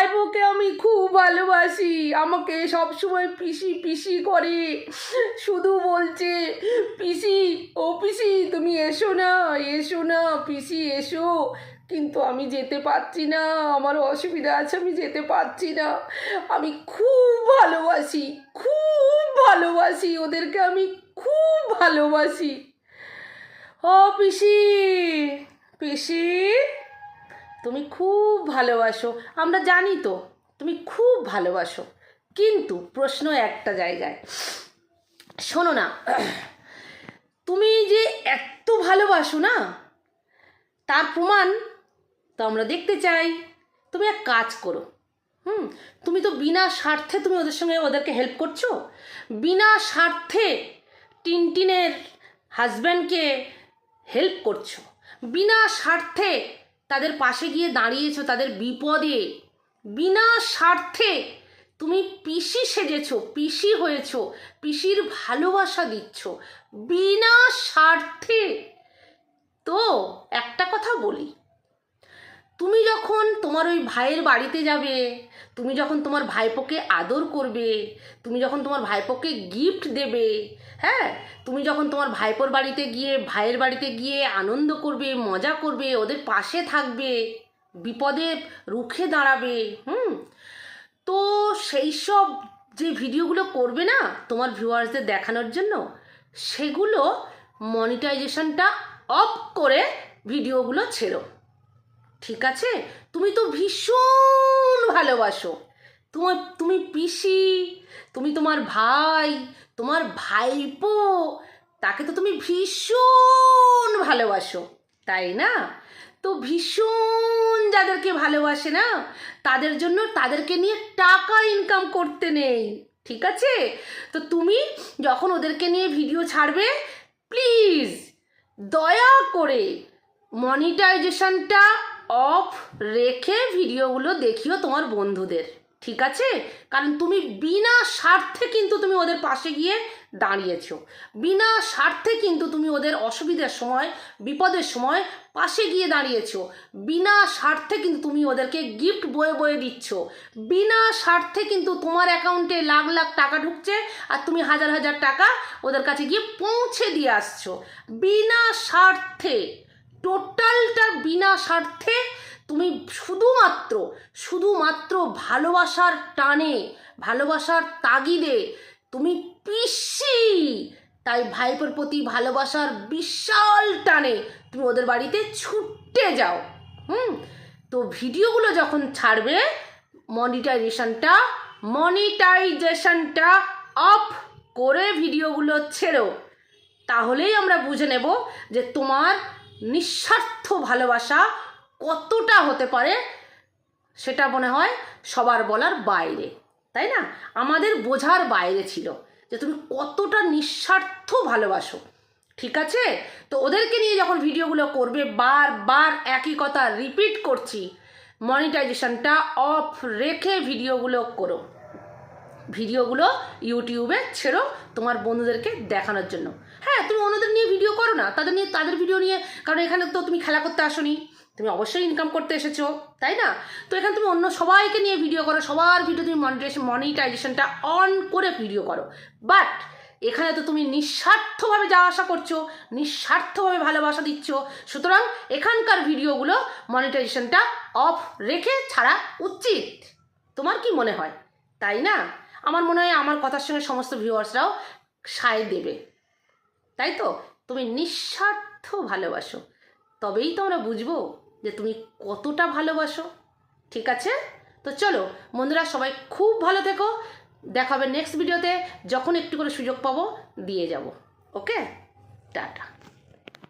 ভাইপোকে আমি খুব ভালোবাসি। আমাকে সবসময় পিসি পিসি করে। শুধু বলছে, পিসি, ও পিসি, তুমি এসো না এসো না, পিসি, এসো। কিন্তু আমি যেতে পারছি না, আমার অসুবিধা আছে, আমি যেতে পারছি না। আমি খুব ভালোবাসি খুব ভালোবাসি, ওদেরকে আমি খুব ভালোবাসি। ও পিসি পিসি তুমি খুব ভালোবাসো, আমরা জানি তো, তুমি খুব ভালোবাসো। কিন্তু প্রশ্ন একটা জায়গায়। শোনো না, তুমি যে এত ভালোবাসো না, তার প্রমাণ তো আমরা দেখতে চাই। তুমি এক কাজ করো, হুম? তুমি তো বিনা স্বার্থে তুমি ওদের সঙ্গে ওদেরকে হেল্প করছ। বিনা স্বার্থে টিনটিনের হাজব্যান্ডকে হেল্প করছ। বিনা স্বার্থে তাদের পাশে গিয়ে দাঁড়িয়েছো, তাদের বিপদে। বিনা স্বার্থে তুমি পিসি সেজেছো, পিসি হয়েছ, পিসির ভালোবাসা দিচ্ছ। বিনা স্বার্থে। তো একটা কথা বলি, তুমি যখন তোমার ওই ভাইয়ের বাড়িতে যাবে তুমি যখন তোমার ভাইপোকে আদর করবে, তুমি যখন তোমার ভাইপোকে গিফট দেবে হ্যাঁ? তুমি যখন তোমার ভাইপোর বাড়িতে গিয়ে, ভাইয়ের বাড়িতে গিয়ে আনন্দ করবে, মজা করবে, ওদের পাশে থাকবে, বিপদে রুখে দাঁড়াবে, হুম? তো সেই সব যে ভিডিওগুলো করবে না তোমার ভিউয়ার্সদের দেখানোর জন্য, সেগুলো মনিটাইজেশনটা অফ করে ভিডিওগুলো ছেড়ো। ঠিক আছে? তুমি তো ভীষণ ভালোবাসো। তোমার, তুমি পিসি, তুমি তোমার ভাই, তোমার ভাইপো, তাকে তো তুমি ভীষণ ভালোবাসো, তাই না? তো ভীষণ যাদেরকে ভালোবাসে না, তাদের জন্য তাদেরকে নিয়ে টাকা ইনকাম করতে নেই, ঠিক আছে? তো তুমি যখন ওদেরকে নিয়ে ভিডিও ছাড়বে প্লিজ দয়া করে মনিটাইজেশনটা অফ রেখে ভিডিওগুলো দেখিও তোমার বন্ধুদের, ঠিক আছে? কারণ তুমি বিনা স্বার্থে কিন্তু তুমি ওদের পাশে গিয়ে দাঁড়িয়েছো। বিনা স্বার্থে কিন্তু তুমি ওদের অসুবিধার সময়, বিপদের সময় পাশে গিয়ে দাঁড়িয়েছো। বিনা স্বার্থে কিন্তু তুমি ওদেরকে গিফট বয়ে বয়ে দিচ্ছ। বিনা স্বার্থে কিন্তু তোমার অ্যাকাউন্টে লাখ লাখ টাকা ঢুকছে আর তুমি হাজার হাজার টাকা ওদের কাছে গিয়ে পৌঁছে দিয়ে আসছো। বিনা স্বার্থে টোটালটা বিনা স্বার্থে তুমি শুধুমাত্র শুধুমাত্র ভালোবাসার টানে, ভালোবাসার তাগিদে তুমি পিসি। তাই ভাইপোর প্রতি ভালোবাসার বিশাল টানে তুমি ওদের বাড়িতে ছুটে যাও। হুম? তো ভিডিওগুলো যখন ছাড়বে, মনিটাইজেশনটা মনিটাইজেশনটা অফ করে ভিডিওগুলো ছেড়ো। তাহলেই আমরা বুঝে নেব যে তোমার নিঃস্বার্থ ভালোবাসা কতটা হতে পারে সেটা মনে হয় সবার বলার বাইরে, তাই না? আমাদের বোঝার বাইরে ছিল যে তুমি কতটা নিঃস্বার্থ ভালোবাসো, ঠিক আছে? তো ওদেরকে নিয়ে যখন ভিডিওগুলো করবে, বারবার একই কথা রিপিট করছি মনিটাইজেশনটা অফ রেখে ভিডিওগুলো করো। ভিডিওগুলো ইউটিউবে ছেড়ো তোমার বন্ধুদেরকে দেখানোর জন্য। হ্যাঁ তুমি অন্যদের নিয়ে ভিডিও করো না। তাদের নিয়ে, তাদের ভিডিও নিয়ে, কারণ এখানে তো তুমি খেলা করতে আসোনি। তুমি অবশ্যই ইনকাম করতে এসেছ, তাই না? তো এখানে তুমি অন্য সবাইকে নিয়ে ভিডিও করো, সবার ভিডিও তুমি মনিটাইজেশন মনিটাইজেশনটা অন করে ভিডিও করো। বাট এখানে তো তুমি নিঃস্বার্থভাবে যাওয়া আসা করছ, নিঃস্বার্থভাবে ভালোবাসা দিচ্ছ, সুতরাং এখানকার ভিডিওগুলো মনিটাইজেশনটা অফ রেখে ছাড়া উচিত। তোমার কি মনে হয়? তাই না? আমার মনে হয় আমার কথার সঙ্গে সমস্ত ভিউয়ার্সরাও সায় দেবে। তাই তো? তুমি নিঃস্বার্থ ভালোবাসো। তবেই তো আমরা বুঝব যে তুমি কতটা ভালোবাসো। ঠিক আছে? তো চলো, বন্ধুরা সবাই খুব ভালো থেকো। দেখা হবে নেক্সট ভিডিওতে যখন একটু করে সুযোগ পাবো, দিয়ে যাব। ওকে টাটা